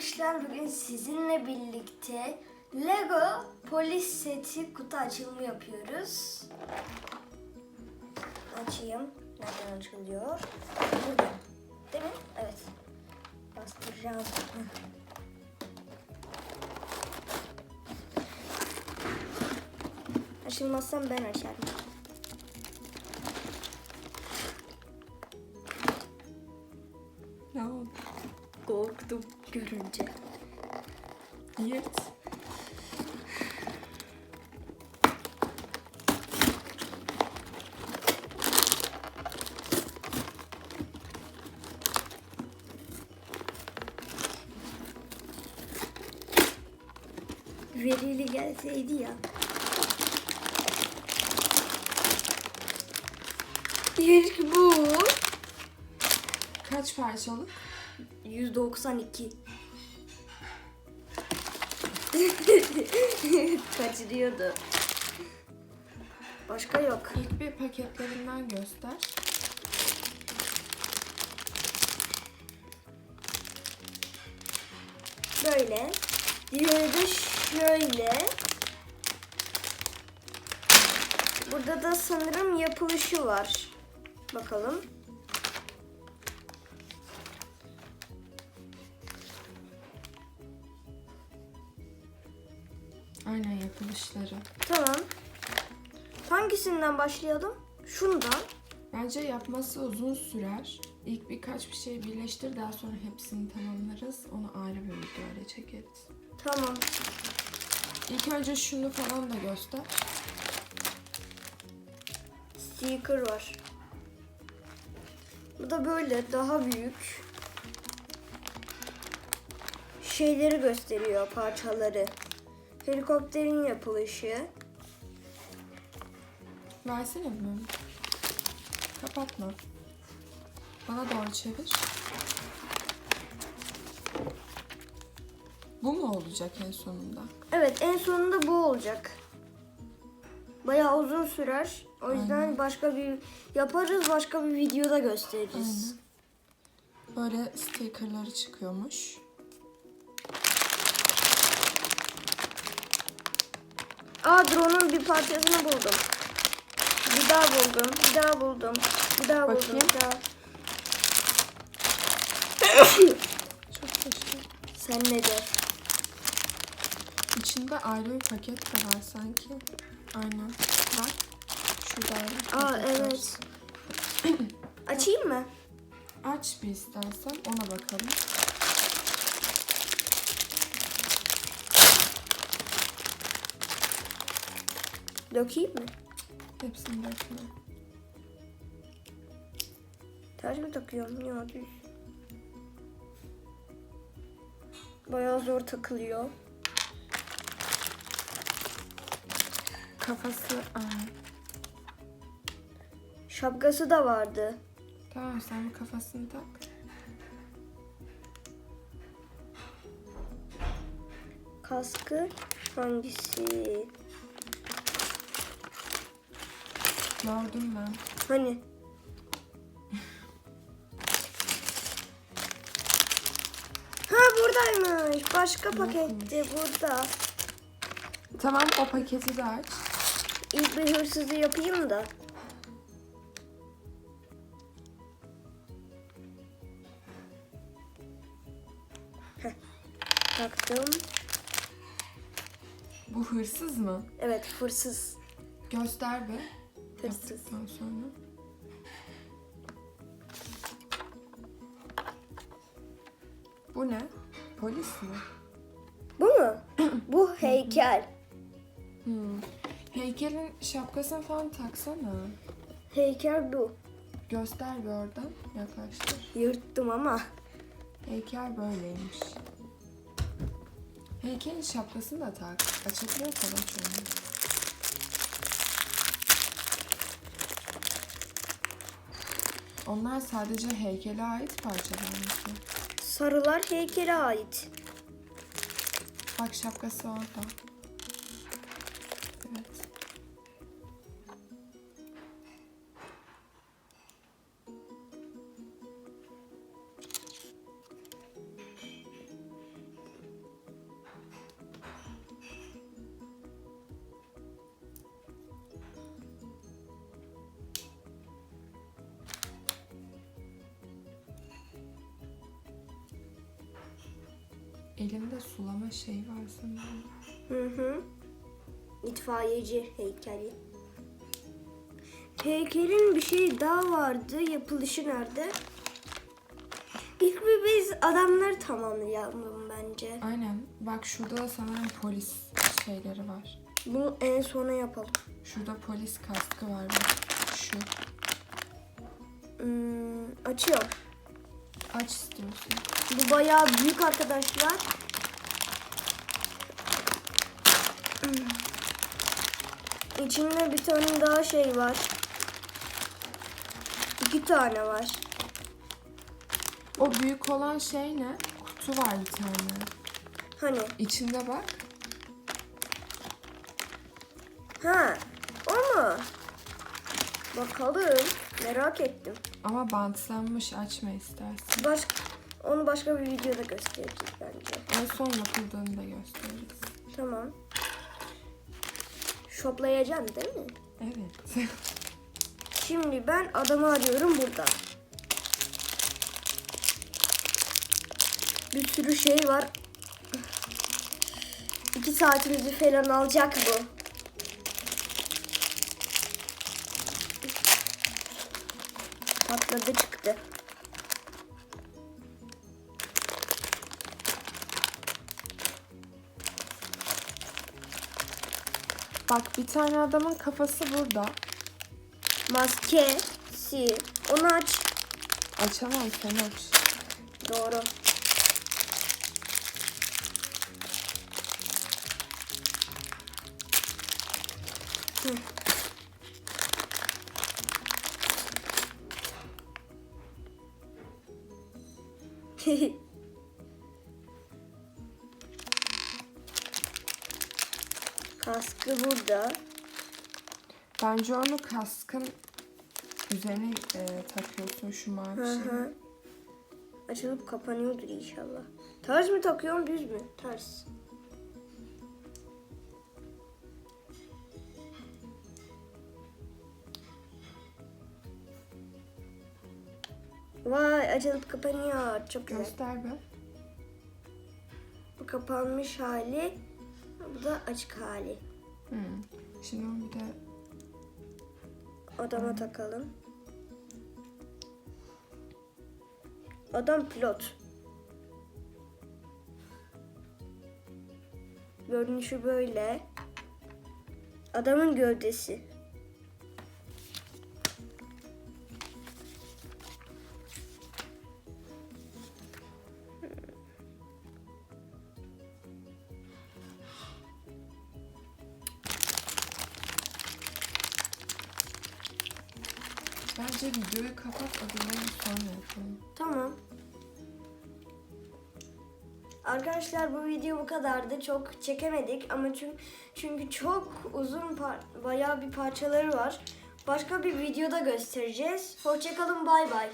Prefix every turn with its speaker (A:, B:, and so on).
A: arkadaşlar bugün sizinle birlikte Lego polis seti kutu açılımı yapıyoruz. Açayım. Nereden açılıyor? Buradan. Değil mi? Evet. Bastıracağım. Açılmazsam ben açarım.
B: Yırt.
A: Verili gelseydi ya. İlk bu.
B: Kaç parçalı?
A: 192. Kaçırıyordu. Başka yok.
B: İlk bir paketlerinden göster.
A: Böyle. Diğeri de şöyle. Burada da sanırım yapılışı var. Bakalım.
B: Aynen yapılışları.
A: Tamam. Hangisinden başlayalım? Şundan.
B: Bence yapması uzun sürer. İlk birkaç bir şey birleştir daha sonra hepsini tamamlarız. Onu ayrı bir videoyla çekeriz.
A: Tamam.
B: İlk önce şunu falan da göster.
A: Sticker var. Bu da böyle daha büyük. Şeyleri gösteriyor parçaları. Helikopterin yapılışı.
B: Versene mi? Kapatma. Bana doğru çevir. Bu mu olacak en sonunda?
A: Evet en sonunda bu olacak. Bayağı uzun sürer. O yüzden
B: Aynen.
A: başka bir yaparız başka bir videoda gösteririz.
B: Böyle stickerları çıkıyormuş.
A: Aa drone'un bir parçasını buldum. Bir daha buldum. Bir daha buldum. Bir daha buldum.
B: Bakayım.
A: Bir daha.
B: Çok teşekkür.
A: Sen ne de?
B: İçinde ayrı bir paket de var sanki. Aynen. Bak. Şurada ayrı bir
A: Aa
B: paket var.
A: evet. Açayım mı?
B: Aç bir istersen ona bakalım.
A: Dökeyim mi?
B: Hepsini dökme.
A: Ters mi takıyorum? Ya düz. Bayağı zor takılıyor.
B: Kafası... Aa.
A: Şapkası da vardı.
B: Tamam sen kafasını tak.
A: Kaskı hangisi?
B: Gördüm ben.
A: Hani? Ha buradaymış. Başka pakette burada.
B: Tamam o paketi de aç.
A: İlk bir hırsızı yapayım da. Heh. Taktım.
B: Bu hırsız mı?
A: Evet hırsız.
B: Göster be. Yaptıktan sonra. Bu ne? Polis mi?
A: Bu mu? Bu heykel.
B: Hmm. Heykelin şapkasını falan taksana.
A: Heykel bu.
B: Göster bir oradan. Yaklaştır.
A: Yırttım ama.
B: Heykel böyleymiş. Heykelin şapkasını da tak. Açabiliyor falan şunu. Onlar sadece heykele ait parçalar mı?
A: Sarılar heykele ait.
B: Bak şapkası orada. Elinde sulama şey var sanırım.
A: Hı hı. İtfaiyeci heykeli. Heykelin bir şey daha vardı. Yapılışı nerede? İlk bir biz adamları tamamlayalım bence.
B: Aynen. Bak şurada da sanırım polis şeyleri var.
A: Bunu en sona yapalım.
B: Şurada polis kaskı var bak. Şu.
A: Hmm, açıyorum.
B: Aç istiyorsun.
A: Bu bayağı büyük arkadaşlar. Hmm. İçinde bir tane daha şey var. İki tane var.
B: O büyük olan şey ne? Kutu var bir tane.
A: Hani?
B: İçinde bak.
A: Ha, o mu? Bakalım. Merak ettim.
B: Ama bantlanmış açma istersen.
A: Baş, onu başka bir videoda göstereceğiz bence.
B: En son yapıldığını da gösteririz.
A: Tamam. Şoplayacaksın değil mi?
B: Evet.
A: Şimdi ben adamı arıyorum burada. Bir sürü şey var. İki saatimizi falan alacak bu. Patladı çıktı.
B: bak bir tane adamın kafası burada.
A: Maskesi. Onu aç.
B: Açamam sen aç.
A: Doğru. Hı. Kaskı burada.
B: Bence onu kaskın üzerine e, takıyorsun şu mavi
A: Hı
B: şeyi.
A: hı. Açılıp kapanıyordur inşallah. Ters mi takıyorum düz mü? Ters. Vay açılıp kapanıyor. Çok güzel.
B: Göster be.
A: Bu kapanmış hali. Bu da açık hali.
B: Hı. Şimdi onu bir de
A: Adama takalım. Adam pilot. Görünüşü böyle. Adamın gövdesi.
B: Bence videoyu kapat adımları sonra yapalım.
A: Tamam. Arkadaşlar bu video bu kadardı. Çok çekemedik ama çünkü çünkü çok uzun bayağı bir parçaları var. Başka bir videoda göstereceğiz. Hoşçakalın bay bay.